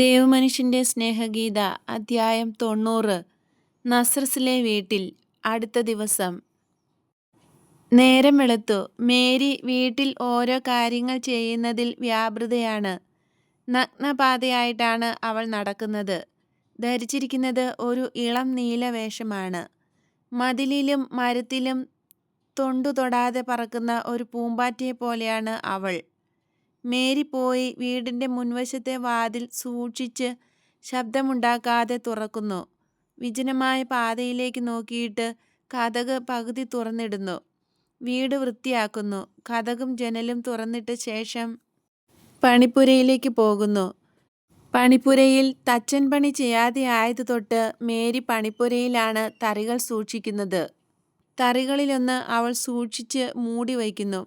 ദേവമനുഷ്യന്റെ സ്നേഹഗീത അധ്യായം തൊണ്ണൂറ്. നസ്രസിലെ വീട്ടിൽ അടുത്ത ദിവസം. നേരം വെളുത്തു മേരി വീട്ടിൽ ഓരോ കാര്യങ്ങൾ ചെയ്യുന്നതിൽ വ്യാപൃതയാണ്. നഗ്നപാതയായിട്ടാണ് അവൾ നടക്കുന്നത്. ധരിച്ചിരിക്കുന്നത് ഒരു ഇളം നീല വേഷമാണ്. മതിലിലും മരത്തിലും തൊണ്ടു തൊടാതെ പറക്കുന്ന ഒരു പൂമ്പാറ്റയെ പോലെയാണ് അവൾ. മേരി പോയി വീടിന്റെ മുൻവശത്തെ വാതിൽ സൂക്ഷിച്ച് ശബ്ദമുണ്ടാക്കാതെ തുറക്കുന്നു. വിജനമായ പാതയിലേക്ക് നോക്കിയിട്ട് കഥക് പകുതി തുറന്നിടുന്നു. വീട് വൃത്തിയാക്കുന്നു. കഥകും ജനലും തുറന്നിട്ട ശേഷം പണിപ്പുരയിലേക്ക് പോകുന്നു. പണിപ്പുരയിൽ തച്ചൻ പണി ചെയ്യാതെ ആയത് തൊട്ട് മേരി പണിപ്പുരയിലാണ് തറികൾ സൂക്ഷിക്കുന്നത്. തറികളിലൊന്ന് അവൾ സൂക്ഷിച്ച് മൂടിവയ്ക്കുന്നു.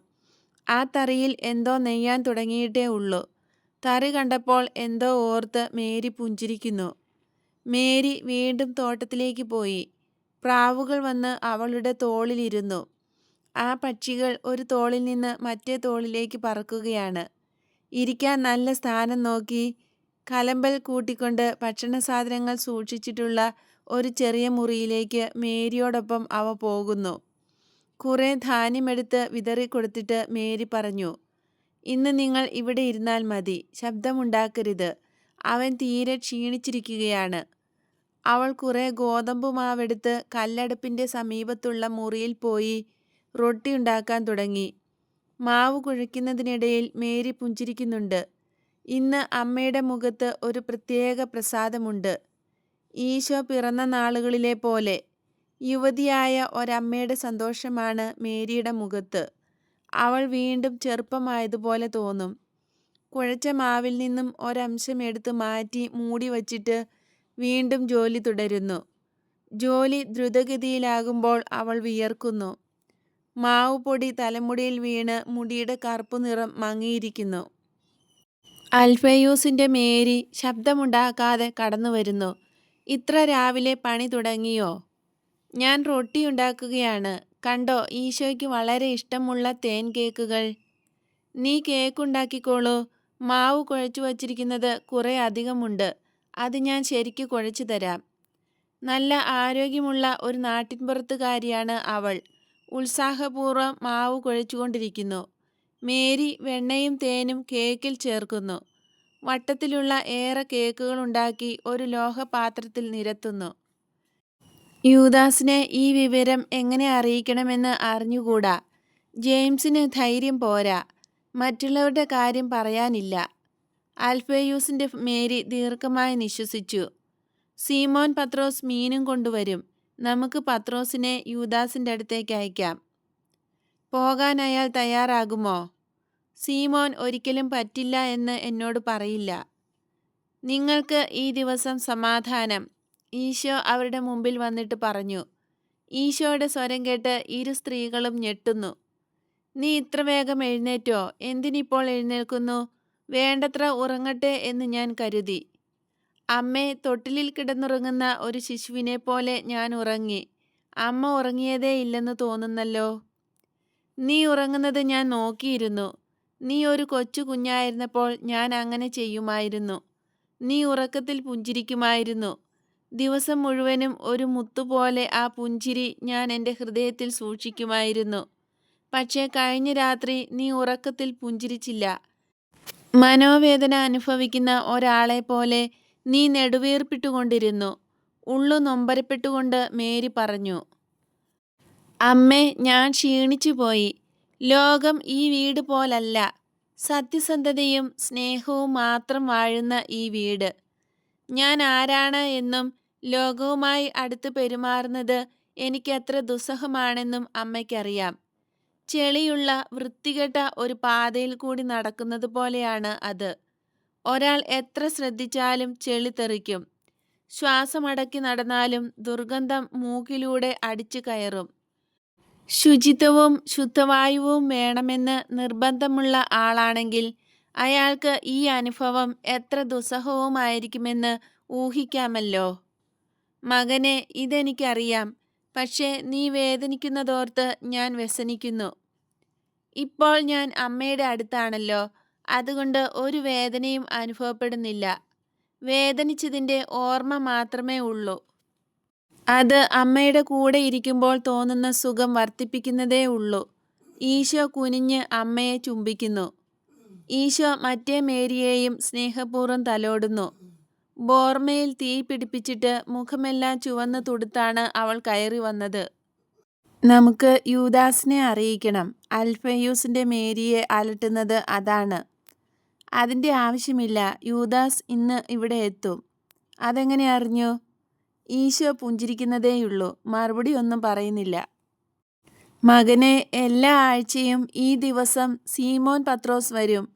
ആ തറിയിൽ എന്തോ നെയ്യാൻ തുടങ്ങിയിട്ടേ ഉള്ളൂ. തറി കണ്ടപ്പോൾ എന്തോ ഓർത്ത് മേരി പുഞ്ചിരിക്കുന്നു. മേരി വീണ്ടും തോട്ടത്തിലേക്ക് പോയി. പ്രാവുകൾ വന്ന് അവളുടെ തോളിലിരുന്നു. ആ പക്ഷികൾ ഒരു തോളിൽ നിന്ന് മറ്റേ തോളിലേക്ക് പറക്കുകയാണ്. ഇരിക്കാൻ നല്ല സ്ഥാനം നോക്കി കലമ്പൽ കൂട്ടിക്കൊണ്ട് ഭക്ഷണ സാധനങ്ങൾ സൂക്ഷിച്ചിട്ടുള്ള ഒരു ചെറിയ മുറിയിലേക്ക് മേരിയോടൊപ്പം അവ പോകുന്നു. കുറെ ധാന്യമെടുത്ത് വിതറിക്കൊടുത്തിട്ട് മേരി പറഞ്ഞു. ഇന്ന് നിങ്ങൾ ഇവിടെ ഇരുന്നാൽ മതി. ശബ്ദമുണ്ടാക്കരുത്. അവൻ തീരെ ക്ഷീണിച്ചിരിക്കുകയാണ്. അവൾ കുറെ ഗോതമ്പുമാവെടുത്ത് കല്ലടുപ്പിന്റെ സമീപത്തുള്ള മുറിയിൽ പോയി റൊട്ടി ഉണ്ടാക്കാൻ തുടങ്ങി. മാവ് കുഴയ്ക്കുന്നതിനിടയിൽ മേരി പുഞ്ചിരിക്കുന്നുണ്ട്. ഇന്ന് അമ്മയുടെ മുഖത്ത് ഒരു പ്രത്യേക പ്രസാദമുണ്ട്. ഈശോ പിറന്ന നാളുകളിലെ പോലെ. യുവതിയായ ഒരമ്മയുടെ സന്തോഷമാണ് മേരിയുടെ മുഖത്ത്. അവൾ വീണ്ടും ചെറുപ്പമായതുപോലെ തോന്നും. കുഴച്ച മാവിൽ നിന്നും ഒരംശം എടുത്ത് മാറ്റി മൂടി വച്ചിട്ട് വീണ്ടും ജോലി തുടരുന്നു. ജോലി ദ്രുതഗതിയിലാകുമ്പോൾ അവൾ വിയർക്കുന്നു. മാവ് പൊടി തലമുടിയിൽ വീണ് മുടിയുടെ കറുപ്പ് നിറം മങ്ങിയിരിക്കുന്നു. അൽഫയൂസിന്റെ മേരി ശബ്ദമുണ്ടാക്കാതെ കടന്നു വരുന്നു ഇത്ര രാവിലെ പണി തുടങ്ങിയോ? ഞാൻ റൊട്ടി ഉണ്ടാക്കുകയാണ് കണ്ടോ ഈശോയ്ക്ക് വളരെ ഇഷ്ടമുള്ള തേൻ കേക്കുകൾ. നീ കേക്ക് ഉണ്ടാക്കിക്കോളൂ മാവ് കുഴച്ചു വച്ചിരിക്കുന്നത് കുറേ അധികമുണ്ട്. അത് ഞാൻ ശരിക്ക് കുഴച്ചു തരാം. നല്ല ആരോഗ്യമുള്ള ഒരു നാട്ടിൻപുറത്തുകാരിയാണ് അവൾ. ഉത്സാഹപൂർവം മാവ് കുഴച്ചുകൊണ്ടിരിക്കുന്നു. മേരി വെണ്ണയും തേനും കേക്കിൽ ചേർക്കുന്നു. വട്ടത്തിലുള്ള ഏറെ കേക്കുകൾ ഉണ്ടാക്കി ഒരു ലോഹപാത്രത്തിൽ നിരത്തുന്നു. യൂദാസിനെ ഈ വിവരം എങ്ങനെ അറിയിക്കണമെന്ന് അറിഞ്ഞുകൂടാ. ജെയിംസിന് ധൈര്യം പോരാ. മറ്റുള്ളവരുടെ കാര്യം പറയാനില്ല. ആൽഫയൂസിന്റെ മേരി ദീർഘമായി നിശ്വസിച്ചു. സീമോൻ പത്രോസ് മീനും കൊണ്ടുവരും. നമുക്ക് പത്രോസിനെ യൂദാസിന്റെ അടുത്തേക്ക് അയക്കാം പോകാൻ അയാൾ തയ്യാറാകുമോ? സീമോൻ ഒരിക്കലും പറ്റില്ല എന്ന് എന്നോട് പറയില്ല. നിങ്ങൾക്ക് ഈ ദിവസം സമാധാനം. ഈശോ അവരുടെ മുമ്പിൽ വന്നിട്ട് പറഞ്ഞു. ഈശോയുടെ സ്വരം കേട്ട് ഇരു സ്ത്രീകളും ഞെട്ടുന്നു. നീ ഇത്ര വേഗം എഴുന്നേറ്റോ? എന്തിനിപ്പോൾ എഴുന്നേൽക്കുന്നു? വേണ്ടത്ര ഉറങ്ങട്ടെ എന്ന് ഞാൻ കരുതി. അമ്മേ തൊട്ടിലിൽ കിടന്നുറങ്ങുന്ന ഒരു ശിശുവിനെ പോലെ ഞാൻ ഉറങ്ങി. അമ്മ ഉറങ്ങിയതേ ഇല്ലെന്ന് തോന്നുന്നല്ലോ. നീ ഉറങ്ങുന്നത് ഞാൻ നോക്കിയിരുന്നു. നീ ഒരു കൊച്ചു കുഞ്ഞായിരുന്നപ്പോൾ ഞാൻ അങ്ങനെ ചെയ്യുമായിരുന്നു. നീ ഉറക്കത്തിൽ പുഞ്ചിരിക്കുമായിരുന്നു. ദിവസം മുഴുവനും ഒരു മുത്തുപോലെ ആ പുഞ്ചിരി ഞാൻ എന്റെ ഹൃദയത്തിൽ സൂക്ഷിക്കുമായിരുന്നു. പക്ഷേ കഴിഞ്ഞ രാത്രി നീ ഉറക്കത്തിൽ പുഞ്ചിരിച്ചില്ല. മനോവേദന അനുഭവിക്കുന്ന ഒരാളെ പോലെ നീ നെടുവീർപ്പിട്ടുകൊണ്ടിരുന്നു. ഉള്ളു നൊമ്പരപ്പെട്ടുകൊണ്ട് മേരി പറഞ്ഞു. അമ്മേ ഞാൻ ക്ഷീണിച്ചുപോയി. ലോകം ഈ വീട് പോലല്ല. സത്യസന്ധതയും സ്നേഹവും മാത്രം വാഴുന്ന ഈ വീട്. ഞാൻ ആരാണ് എന്നും ലോകവുമായി അടുത്ത് പെരുമാറുന്നത് എനിക്കത്ര ദുസ്സഹമാണെന്നും അമ്മയ്ക്കറിയാം. ചെളിയുള്ള വൃത്തികെട്ട ഒരു പാതയിൽ കൂടി നടക്കുന്നത് പോലെയാണ് അത്. ഒരാൾ എത്ര ശ്രദ്ധിച്ചാലും ചെളി തെറിക്കും. ശ്വാസമടക്കി നടന്നാലും ദുർഗന്ധം മൂക്കിലൂടെ അടിച്ചു കയറും. ശുചിത്വവും ശുദ്ധവായുവും വേണമെന്ന് നിർബന്ധമുള്ള ആളാണെങ്കിൽ അയാൾക്ക് ഈ അനുഭവം എത്ര ദുസ്സഹവുമായിരിക്കുമെന്ന് ഊഹിക്കാമല്ലോ. മകനേ ഇതെനിക്കറിയാം. പക്ഷേ നീ വേദനിക്കുന്നതോർത്ത് ഞാൻ വ്യസനിക്കുന്നു. ഇപ്പോൾ ഞാൻ അമ്മയുടെ അടുത്താണല്ലോ. അതുകൊണ്ട് ഒരു വേദനയും അനുഭവപ്പെടുന്നില്ല. വേദനിച്ചതിന്റെ ഓർമ്മ മാത്രമേ ഉള്ളൂ അത് അമ്മയുടെ കൂടെ ഇരിക്കുമ്പോൾ തോന്നുന്ന സുഖം വർദ്ധിപ്പിക്കുന്നതേ ഉള്ളൂ ഈശോ കുനിഞ്ഞ് അമ്മയെ ചുംബിക്കുന്നു ഈശോ മറ്റേ മേരിയെയും സ്നേഹപൂർവം തലോടുന്നു ബോർമയിൽ തീ പിടിപ്പിച്ചിട്ട് മുഖമെല്ലാം ചുവന്ന് തുടുത്താണ് അവൾ കയറി വന്നത്. നമുക്ക് യൂദാസിനെ അറിയിക്കണം. അൽഫയൂസിന്റെ മേരിയെ അലട്ടുന്നത് അതാണ്. അതിന്റെ ആവശ്യമില്ല. യൂദാസ് ഇന്ന് ഇവിടെ എത്തും. അതെങ്ങനെ അറിഞ്ഞു? ഈശോ പുഞ്ചിരിക്കുന്നതേയുള്ളൂ. മറുപടി ഒന്നും പറയുന്നില്ല. മകനെ എല്ലാ ആഴ്ചയും ഈ ദിവസം സീമോൻ പത്രോസ് വരും.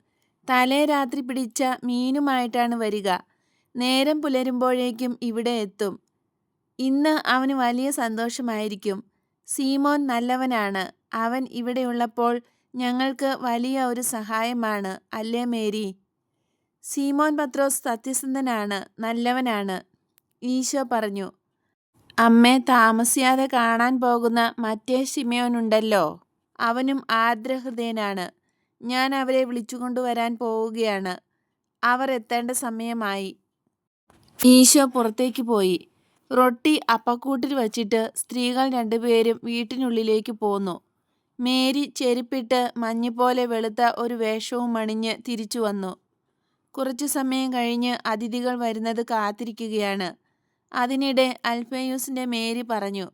തലേ രാത്രി പിടിച്ച മീനുമായിട്ടാണ് വരിക. നേരം പുലരുമ്പോഴേക്കും ഇവിടെ എത്തും. ഇന്ന് അവന് വലിയ സന്തോഷമായിരിക്കും. സീമോൻ നല്ലവനാണ്. അവൻ ഇവിടെയുള്ളപ്പോൾ ഞങ്ങൾക്ക് വലിയ ഒരു സഹായമാണ് അല്ലേ മേരി? സീമോൻ പത്രോസ് സത്യസന്ധനാണ് നല്ലവനാണ് ഈശോ പറഞ്ഞു. അമ്മേ താമസിയാതെ കാണാൻ പോകുന്ന മറ്റേ ഷിമയോനുണ്ടല്ലോ അവനും ആർദ്രഹൃദയനാണ്. ഞാൻ അവരെ വിളിച്ചുകൊണ്ടുവരാൻ പോവുകയാണ്. അവർ എത്തേണ്ട സമയമായി. ഈശോ പുറത്തേക്ക് പോയി. റൊട്ടി അപ്പക്കൂട്ടിൽ വച്ചിട്ട് സ്ത്രീകൾ രണ്ടുപേരും വീട്ടിനുള്ളിലേക്ക് പോന്നു. മേരി ചെരുപ്പിട്ട് മഞ്ഞുപോലെ വെളുത്ത ഒരു വേഷവും അണിഞ്ഞ് തിരിച്ചു വന്നു. കുറച്ചു സമയം കഴിഞ്ഞ് അതിഥികൾ വരുന്നത് കാത്തിരിക്കുകയാണ്. അതിനിടെ അൽഫയൂസിന്റെ മേരി പറഞ്ഞു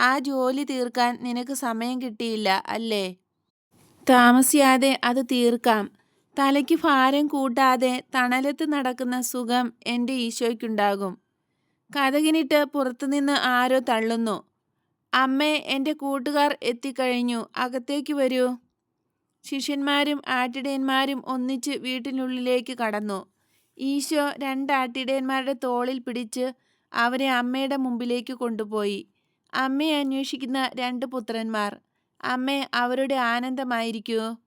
ആ ജോലി തീർക്കാൻ നിനക്ക് സമയം കിട്ടിയില്ല അല്ലേ? താമസിയാതെ അത് തീർക്കാം. തലയ്ക്ക് ഭാരം കൂട്ടാതെ തണലത്ത് നടക്കുന്ന സുഖം എന്റെ ഈശോയ്ക്കുണ്ടാകും. കഥകിനിട്ട് പുറത്തുനിന്ന് ആരോ തള്ളുന്നു. അമ്മേ എന്റെ കൂട്ടുകാർ എത്തിക്കഴിഞ്ഞു. അകത്തേക്ക് വരൂ. ശിഷ്യന്മാരും ആട്ടിടയന്മാരും ഒന്നിച്ച് വീട്ടിനുള്ളിലേക്ക് കടന്നു. ഈശോ രണ്ട് ആട്ടിടയന്മാരുടെ തോളിൽ പിടിച്ച് അവരെ അമ്മയുടെ മുമ്പിലേക്ക് കൊണ്ടുപോയി. അമ്മയെ അന്വേഷിക്കുന്ന രണ്ട് പുത്രന്മാർ. അമ്മ അവരുടെ ആനന്ദമായിരിക്കൂ.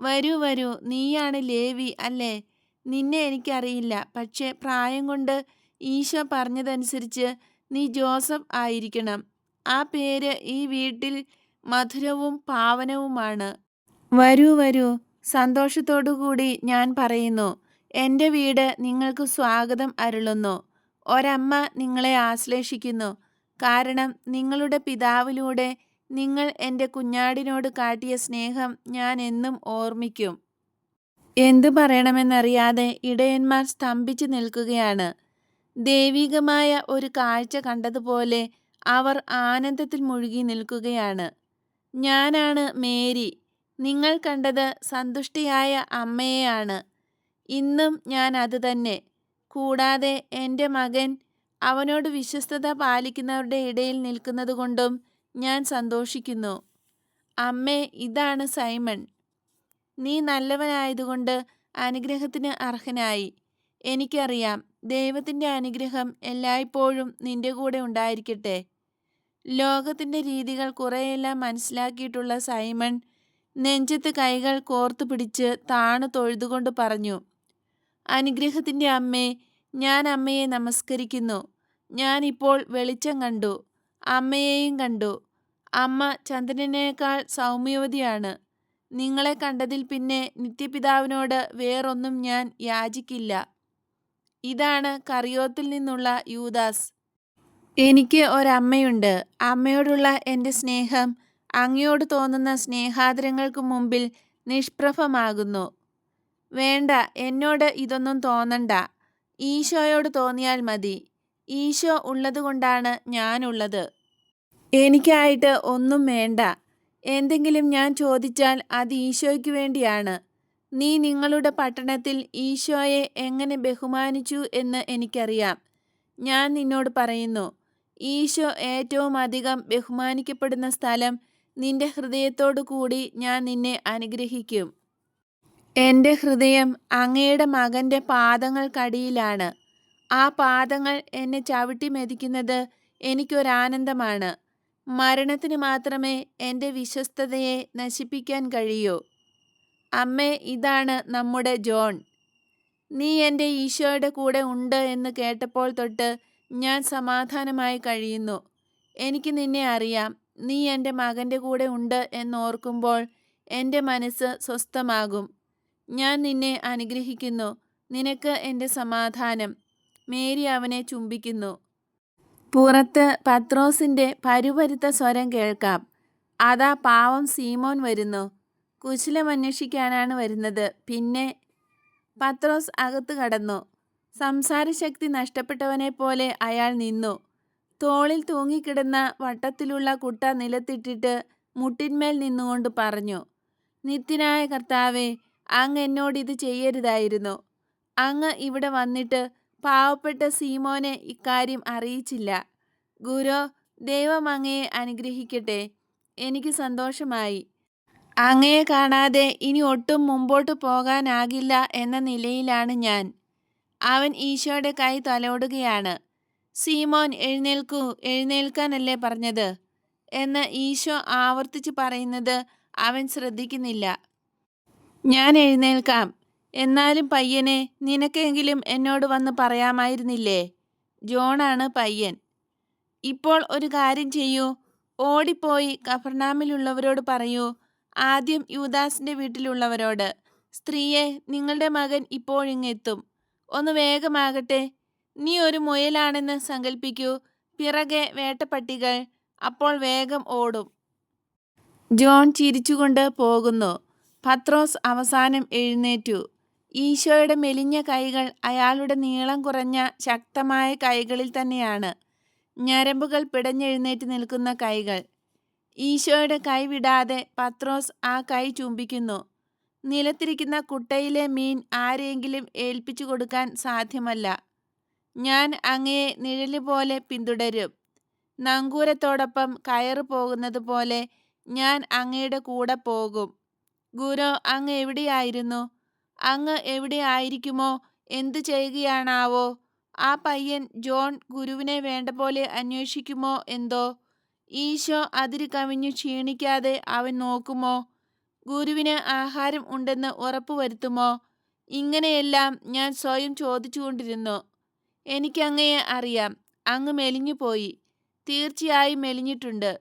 വരൂ വരൂ. നീയാണ് ലേവി അല്ലേ? നിന്നെ എനിക്കറിയില്ല. പക്ഷേ പ്രായം കൊണ്ട് ഈശോ പറഞ്ഞതനുസരിച്ച് നീ ജോസഫ് ആയിരിക്കണം. ആ പേര് ഈ വീട്ടിൽ മധുരവും പാവനവുമാണ്. വരൂ വരൂ. സന്തോഷത്തോടുകൂടി ഞാൻ പറയുന്നു. എന്റെ വീട് നിങ്ങൾക്ക് സ്വാഗതം അരുളുന്നു. ഒരമ്മ നിങ്ങളെ ആശ്ലേഷിക്കുന്നു. കാരണം നിങ്ങളുടെ പിതാവിലൂടെ നിങ്ങൾ എന്റെ കുഞ്ഞാടിനോട് കാട്ടിയ സ്നേഹം ഞാൻ എന്നും ഓർമ്മിക്കും. എന്തു പറയണമെന്നറിയാതെ ഇടയന്മാർ സ്തംഭിച്ചു നിൽക്കുകയാണ്. ദൈവികമായ ഒരു കാഴ്ച കണ്ടതുപോലെ അവർ ആനന്ദത്തിൽ മുഴുകി നിൽക്കുകയാണ്. ഞാനാണ് മേരി. നിങ്ങൾ കണ്ടത് സന്തുഷ്ടിയായ അമ്മയെയാണ്. ഇന്നും ഞാൻ അതുതന്നെ കൂടാതെ എന്റെ മകൻ അവനോട് വിശ്വസ്തത പാലിക്കുന്നവരുടെ ഇടയിൽ നിൽക്കുന്നതുകൊണ്ടും ഞാൻ സന്തോഷിക്കുന്നു. അമ്മേ ഇതാണ് സൈമൺ. നീ നല്ലവനായതുകൊണ്ട് അനുഗ്രഹത്തിന് അർഹനായി. എനിക്കറിയാം ദൈവത്തിന്റെ അനുഗ്രഹം എല്ലായ്പ്പോഴും നിന്റെ കൂടെ ഉണ്ടായിരിക്കട്ടെ. ലോകത്തിന്റെ രീതികൾ കുറേയെല്ലാം മനസ്സിലാക്കിയിട്ടുള്ള സൈമൺ നെഞ്ചത്ത് കൈകൾ കോർത്തു പിടിച്ച് താണു തൊഴുതുകൊണ്ട് പറഞ്ഞു അനുഗ്രഹത്തിന്റെ അമ്മേ ഞാൻ അമ്മയെ നമസ്കരിക്കുന്നു. ഞാനിപ്പോൾ വെളിച്ചം കണ്ടു. അമ്മയെയും കണ്ടു. അമ്മ ചന്ദ്രനേക്കാൾ സൗമ്യവതിയാണ്. നിങ്ങളെ കണ്ടതിൽ പിന്നെ നിത്യപിതാവിനോട് വേറൊന്നും ഞാൻ യാചിക്കില്ല. ഇതാണ് കറിയോത്തിൽ നിന്നുള്ള യൂദാസ്. എനിക്ക് ഒരമ്മയുണ്ട്. അമ്മയോടുള്ള എന്റെ സ്നേഹം അങ്ങയോട് തോന്നുന്ന സ്നേഹാദരങ്ങൾക്ക് മുമ്പിൽ നിഷ്പ്രഭമാകുന്നു. വേണ്ട എന്നോട് ഇതൊന്നും തോന്നണ്ട. ഈശോയോട് തോന്നിയാൽ മതി. ഈശോ ഉള്ളതുകൊണ്ടാണ് ഞാനുള്ളത്. എനിക്കായിട്ട് ഒന്നും വേണ്ട. എന്തെങ്കിലും ഞാൻ ചോദിച്ചാൽ അത് ഈശോയ്ക്ക് വേണ്ടിയാണ്. നീ നിങ്ങളുടെ പട്ടണത്തിൽ ഈശോയെ എങ്ങനെ ബഹുമാനിച്ചു എന്ന് എനിക്കറിയാം. ഞാൻ നിന്നോട് പറയുന്നു ഈശോ ഏറ്റവും അധികം ബഹുമാനിക്കപ്പെടുന്ന സ്ഥലം നിന്റെ ഹൃദയത്തോടു കൂടി ഞാൻ നിന്നെ അനുഗ്രഹിക്കും. എന്റെ ഹൃദയം അങ്ങയുടെ മകന്റെ പാദങ്ങൾക്കടിയിലാണ്. ആ പാദങ്ങൾ എന്നെ ചവിട്ടി മെതിക്കുന്നത് എനിക്കൊരാനന്ദമാണ്. മരണത്തിന് മാത്രമേ എന്റെ വിശ്വസ്തതയെ നശിപ്പിക്കാൻ കഴിയൂ. അമ്മേ ഇതാണ് നമ്മുടെ ജോൺ. നീ എന്റെ ഈശോയുടെ കൂടെ ഉണ്ട് എന്ന് കേട്ടപ്പോൾ തൊട്ട് ഞാൻ സമാധാനമായി കഴിയുന്നു. എനിക്ക് നിന്നെ അറിയാം. നീ എന്റെ മകന്റെ കൂടെ ഉണ്ട് എന്നോർക്കുമ്പോൾ എന്റെ മനസ്സ് സ്വസ്ഥമാകും. ഞാൻ നിന്നെ അനുഗ്രഹിക്കുന്നു. നിനക്ക് എന്റെ സമാധാനം. മേരി അവനെ ചുംബിക്കുന്നു. പുറത്ത് പത്രോസിന്റെ പരുപരുത്ത സ്വരം കേൾക്കാം. അതാ പാവം സീമോൻ വരുന്നു. കുശലമന്വേഷിക്കാനാണ് വരുന്നത്. പിന്നെ പത്രോസ് അകത്ത് കടന്നു. സംസാരശക്തി നഷ്ടപ്പെട്ടവനെ പോലെ അയാൾ നിന്നു. തോളിൽ തൂങ്ങിക്കിടന്ന വട്ടത്തിലുള്ള കുട്ട നിലത്തിട്ടിട്ട് മുട്ടിന്മേൽ നിന്നുകൊണ്ട് പറഞ്ഞു നിത്യനായ കർത്താവെ അങ്ങ് എന്നോട് ഇത് ചെയ്യരുതായിരുന്നു. അങ്ങ് ഇവിടെ വന്നിട്ട് പാവപ്പെട്ട സീമോനെ ഇക്കാര്യം അറിയിച്ചില്ല. ഗുരു ദൈവം അങ്ങയെ അനുഗ്രഹിക്കട്ടെ. എനിക്ക് സന്തോഷമായി. അങ്ങയെ കാണാതെ ഇനി ഒട്ടും മുമ്പോട്ട് പോകാനാകില്ല എന്ന നിലയിലാണ് ഞാൻ. അവൻ ഈശോയുടെ കൈ തലോടുകയാണ്. സീമോൻ എഴുന്നേൽക്കൂ എഴുന്നേൽക്കാനല്ലേ പറഞ്ഞത്? എന്ന് ഈശോ ആവർത്തിച്ച് പറയുന്നത് അവൻ ശ്രദ്ധിക്കുന്നില്ല. ഞാൻ എഴുന്നേൽക്കാം. എന്നാലും പയ്യനെ നിനക്കെങ്കിലും എന്നോട് വന്ന് പറയാമായിരുന്നില്ലേ? ജോണാണ് പയ്യൻ. ഇപ്പോൾ ഒരു കാര്യം ചെയ്യൂ. ഓടിപ്പോയി കഫർനാമിലുള്ളവരോട് പറയൂ. ആദ്യം യൂദാസിന്റെ വീട്ടിലുള്ളവരോട്. സ്ത്രീയെ നിങ്ങളുടെ മകൻ ഇപ്പോഴിങ്ങെത്തും. ഒന്ന് വേഗമാകട്ടെ. നീ ഒരു മുയലാണെന്ന് സങ്കല്പിക്കൂ പിറകെ വേട്ടപ്പട്ടികൾ. അപ്പോൾ വേഗം ഓടും. ജോൺ ചിരിച്ചുകൊണ്ട് പോകുന്നു. പത്രോസ് അവസാനം എഴുന്നേറ്റു. ഈശോയുടെ മെലിഞ്ഞ കൈകൾ അയാളുടെ നീളം കുറഞ്ഞ ശക്തമായ കൈകളിൽ തന്നെയാണ്. ഞരമ്പുകൾ പിടഞ്ഞെഴുന്നേറ്റ് നിൽക്കുന്ന കൈകൾ. ഈശോയുടെ കൈ വിടാതെ പത്രോസ് ആ കൈ ചുംബിക്കുന്നു. നിലത്തിരിക്കുന്ന കുട്ടയിലെ മീൻ ആരെയെങ്കിലും ഏൽപ്പിച്ചു കൊടുക്കാൻ സാധ്യമല്ല. ഞാൻ അങ്ങയെ നിഴലുപോലെ പിന്തുടരും. നങ്കൂരത്തോടൊപ്പം കയറ് പോകുന്നത് പോലെ ഞാൻ അങ്ങയുടെ കൂടെ പോകും. ഗുരു അങ്ങ് എവിടെയായിരുന്നു? അങ്ങ് എവിടെ ആയിരിക്കുമോ? എന്തു ചെയ്യുകയാണാവോ? ആ പയ്യൻ ജോൺ ഗുരുവിനെ വേണ്ട പോലെ അന്വേഷിക്കുമോ എന്തോ? ഈശോ അതിര് കവിഞ്ഞു ക്ഷീണിക്കാതെ അവൻ നോക്കുമോ? ഗുരുവിന് ആഹാരം ഉണ്ടെന്ന് ഉറപ്പുവരുത്തുമോ ഇങ്ങനെയെല്ലാം ഞാൻ സ്വയം ചോദിച്ചുകൊണ്ടിരുന്നു. എനിക്കങ്ങയെ അറിയാം. അങ്ങ് മെലിഞ്ഞു പോയി. തീർച്ചയായും മെലിഞ്ഞിട്ടുണ്ട്.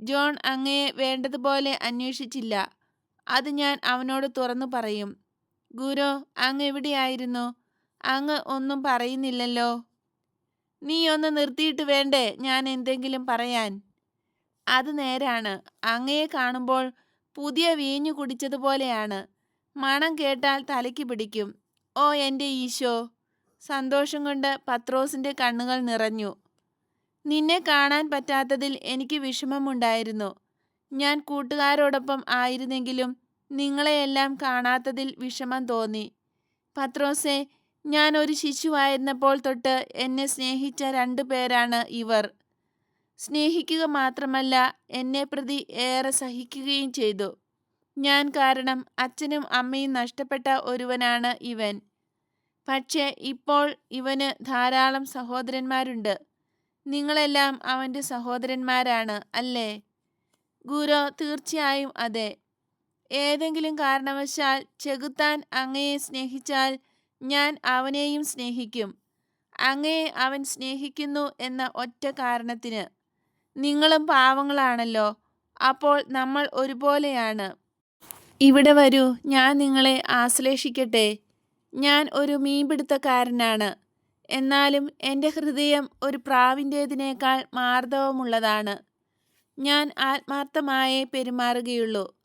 ജോൺ അങ്ങയെ വേണ്ടതുപോലെ അന്വേഷിച്ചില്ല. അത് ഞാൻ അവനോട് തുറന്നു പറയും. ഗുരു അങ്ങ് എവിടെയായിരുന്നു? അങ്ങ് ഒന്നും പറയുന്നില്ലല്ലോ. നീ ഒന്ന് നിർത്തിയിട്ട് വേണ്ടേ ഞാൻ എന്തെങ്കിലും പറയാൻ? അത് നേരാണ്. അങ്ങയെ കാണുമ്പോൾ പുതിയ വീഞ്ഞു കുടിച്ചതുപോലെയാണ് മണം കേട്ടാൽ തലയ്ക്ക് പിടിക്കും. ഓ എന്റെ ഈശോ! സന്തോഷം കൊണ്ട് പത്രോസിന്റെ കണ്ണുകൾ നിറഞ്ഞു. നിന്നെ കാണാൻ പറ്റാത്തതിൽ എനിക്ക് വിഷമമുണ്ടായിരുന്നു. ഞാൻ കൂട്ടുകാരോടൊപ്പം ആയിരുന്നെങ്കിലും നിങ്ങളെയെല്ലാം കാണാത്തതിൽ വിഷമം തോന്നി. പത്രോസെ ഞാൻ ഒരു ശിശുവായിരുന്നപ്പോൾ തൊട്ട് എന്നെ സ്നേഹിച്ച രണ്ടു പേരാണ് ഇവർ. സ്നേഹിക്കുക മാത്രമല്ല എന്നെ പ്രതി ഏറെ സഹിക്കുകയും ചെയ്തു. ഞാൻ കാരണം അച്ഛനും അമ്മയും നഷ്ടപ്പെട്ട ഒരുവനാണ് ഇവൻ. പക്ഷേ ഇപ്പോൾ ഇവന് ധാരാളം സഹോദരന്മാരുണ്ട്. നിങ്ങളെല്ലാം അവന്റെ സഹോദരന്മാരാണ് അല്ലേ? ഗുരു തീർച്ചയായും അതെ. ഏതെങ്കിലും കാരണവശാൽ ചെകുത്താൻ അങ്ങയെ സ്നേഹിച്ചാൽ ഞാൻ അവനെയും സ്നേഹിക്കും. അങ്ങയെ അവൻ സ്നേഹിക്കുന്നു എന്ന ഒറ്റ കാരണത്തിന്. നിങ്ങളും പാവങ്ങളാണല്ലോ അപ്പോൾ നമ്മൾ ഒരുപോലെയാണ്. ഇവിടെ വരൂ ഞാൻ നിങ്ങളെ ആശ്ലേഷിക്കട്ടെ. ഞാൻ ഒരു മീൻപിടുത്തക്കാരനാണ്. എന്നാലും എന്റെ ഹൃദയം ഒരു പ്രാവിന്റേതിനേക്കാൾ മാർദ്ദവമുള്ളതാണ് ഞാൻ ആത്മാർത്ഥമായേ പെരുമാറുകയുള്ളൂ.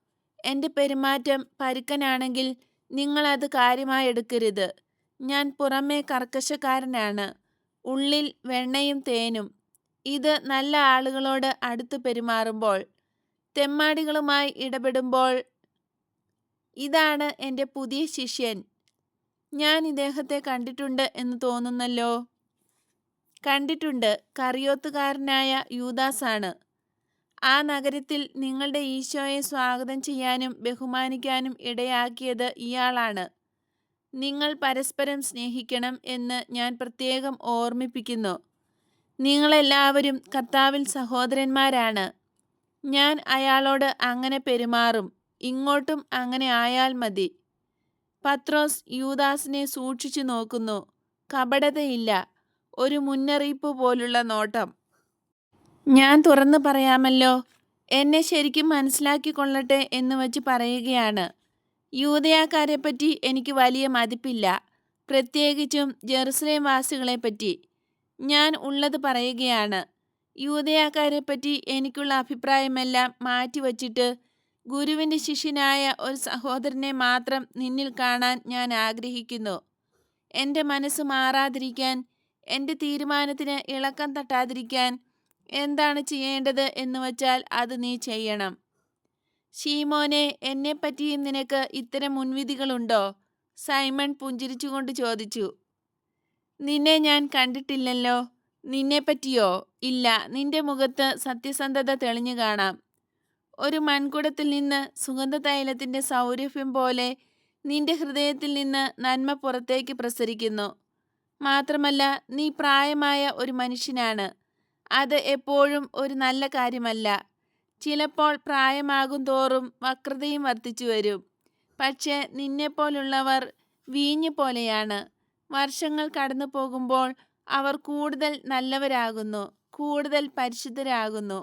എന്റെ പെരുമാറ്റം പരുക്കനാണെങ്കിൽ നിങ്ങളത് കാര്യമായി എടുക്കരുത്. ഞാൻ പുറമേ കർക്കശക്കാരനാണ്. ഉള്ളിൽ വെണ്ണയും തേനും. ഇത് നല്ല ആളുകളോട് അടുത്ത് പെരുമാറുമ്പോൾ തെമ്മാടികളുമായി ഇടപെടുമ്പോൾ ഇതാണ് എന്റെ പുതിയ ശിഷ്യൻ. ഞാൻ ഇദ്ദേഹത്തെ കണ്ടിട്ടുണ്ട് എന്ന് തോന്നുന്നല്ലോ? കണ്ടിട്ടുണ്ട്. കറിയോത്തുകാരനായ യൂദാസാണ്. ആ നഗരത്തിൽ നിങ്ങളുടെ ഈശോയെ സ്വാഗതം ചെയ്യാനും ബഹുമാനിക്കാനും ഇടയാക്കിയത് ഇയാളാണ്. നിങ്ങൾ പരസ്പരം സ്നേഹിക്കണം എന്ന് ഞാൻ പ്രത്യേകം ഓർമ്മിപ്പിക്കുന്നു. നിങ്ങളെല്ലാവരും കർത്താവിൽ സഹോദരന്മാരാണ്. ഞാൻ അയാളോട് അങ്ങനെ പെരുമാറും ഇങ്ങോട്ടും അങ്ങനെ ആയാൽ മതി. പത്രോസ് യൂദാസിനെ സൂക്ഷിച്ചു നോക്കുന്നു. കപടതയില്ല ഒരു മുന്നറിയിപ്പ് പോലുള്ള നോട്ടം. ഞാൻ തുറന്നു പറയാമല്ലോ. എന്നെ ശരിക്കും മനസ്സിലാക്കി കൊള്ളട്ടെ എന്ന് വെച്ച് പറയുകയാണ്. യൂതയാക്കാരെപ്പറ്റി എനിക്ക് വലിയ മതിപ്പില്ല. പ്രത്യേകിച്ചും ജെറുസലേം വാസികളെപ്പറ്റി ഞാൻ ഉള്ളത് പറയുകയാണ്. യൂതയാക്കാരെപ്പറ്റി എനിക്കുള്ള അഭിപ്രായമെല്ലാം മാറ്റിവച്ചിട്ട് ഗുരുവിന്റെ ശിഷ്യനായ ഒരു സഹോദരനെ മാത്രം നിന്നിൽ കാണാൻ ഞാൻ ആഗ്രഹിക്കുന്നു. എന്റെ മനസ്സ് മാറാതിരിക്കാൻ എന്റെ തീരുമാനത്തിന് ഇളക്കം തട്ടാതിരിക്കാൻ എന്താണ് ചെയ്യേണ്ടത് എന്ന് വച്ചാൽ അത് നീ ചെയ്യണം. ഷീമോനെ എന്നെപ്പറ്റി നിനക്ക് ഇത്തരം മുൻവിധികളുണ്ടോ? സൈമൺ പുഞ്ചിരിച്ചുകൊണ്ട് ചോദിച്ചു. നിന്നെ ഞാൻ കണ്ടിട്ടില്ലല്ലോ. നിന്നെപ്പറ്റിയോ? ഇല്ല. നിന്റെ മുഖത്ത് സത്യസന്ധത തെളിഞ്ഞു കാണാം. ഒരു മൺകുടത്തിൽ നിന്ന് സുഗന്ധതൈലത്തിന്റെ സൗരഭ്യം പോലെ നിന്റെ ഹൃദയത്തിൽ നിന്ന് നന്മ പുറത്തേക്ക് പ്രസരിക്കുന്നു. മാത്രമല്ല നീ പ്രായമായ ഒരു മനുഷ്യനാണ്. അത് എപ്പോഴും ഒരു നല്ല കാര്യമല്ല. ചിലപ്പോൾ പ്രായമാകും തോറും വക്രതയും വർദ്ധിച്ചു വരും. പക്ഷേ നിന്നെപ്പോലുള്ളവർ വീഞ്ഞു പോലെയാണ്. വർഷങ്ങൾ കടന്നു പോകുമ്പോൾ അവർ കൂടുതൽ നല്ലവരാകുന്നു കൂടുതൽ പരിശുദ്ധരാകുന്നു.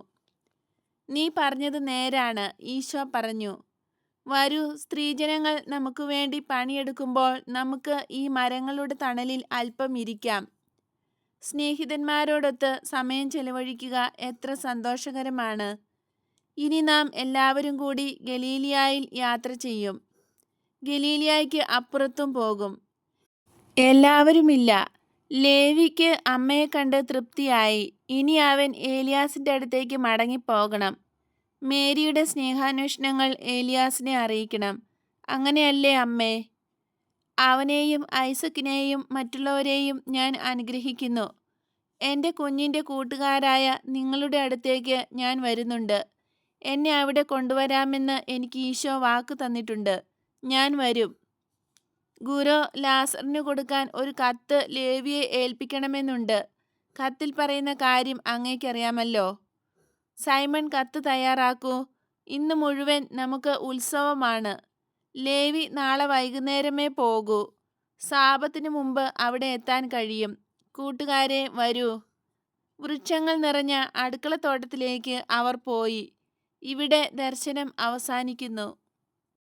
നീ പറഞ്ഞത് നേരാണ് ഈശോ പറഞ്ഞു. വരൂ സ്ത്രീജനങ്ങൾ നമുക്ക് വേണ്ടി പണിയെടുക്കുമ്പോൾ നമുക്ക് ഈ മരങ്ങളുടെ തണലിൽ അല്പം ഇരിക്കാം. സ്നേഹിതന്മാരോടൊത്ത് സമയം ചെലവഴിക്കുക എത്ര സന്തോഷകരമാണ്. ഇനി നാം എല്ലാവരും കൂടി ഗലീലിയായിൽ യാത്ര ചെയ്യും. ഗലീലിയായ്ക്ക് അപ്പുറത്തും പോകും. എല്ലാവരുമില്ല. ലേവിക്ക് അമ്മയെ കണ്ട് തൃപ്തിയായി. ഇനി അവൻ ഏലിയാസിന്റെ അടുത്തേക്ക് മടങ്ങിപ്പോകണം. മേരിയുടെ സ്നേഹാന്വേഷണങ്ങൾ ഏലിയാസിനെ അറിയിക്കണം. അങ്ങനെയല്ലേ അമ്മേ? അവനെയും ഐസക്കിനെയും മറ്റുള്ളവരെയും ഞാൻ അനുഗ്രഹിക്കുന്നു. എന്റെ കുഞ്ഞിന്റെ കൂട്ടുകാരായ നിങ്ങളുടെ അടുത്തേക്ക് ഞാൻ വരുന്നുണ്ട്. എന്നെ അവിടെ കൊണ്ടുവരാമെന്ന് എനിക്ക് ഈശോ വാക്ക് തന്നിട്ടുണ്ട്. ഞാൻ വരും. ഗുരു ലാസറിന് കൊടുക്കാൻ ഒരു കത്ത് ലേവിയെ ഏൽപ്പിക്കണമെന്നുണ്ട്. കത്തിൽ പറയുന്ന കാര്യം അങ്ങേക്കറിയാമല്ലോ. സൈമൺ കത്ത് തയ്യാറാക്കൂ. ഇന്ന് മുഴുവൻ നമുക്ക് ഉത്സവമാണ്. ലേവി നാളെ വൈകുന്നേരമേ പോകൂ. സാപത്തിന് മുമ്പ് അവിടെ എത്താൻ കഴിയും. കൂട്ടുകാരെ വരൂ. വൃക്ഷങ്ങൾ നിറഞ്ഞ അടുക്കളത്തോട്ടത്തിലേക്ക് അവർ പോയി. ഇവിടെ ദർശനം അവസാനിക്കുന്നു.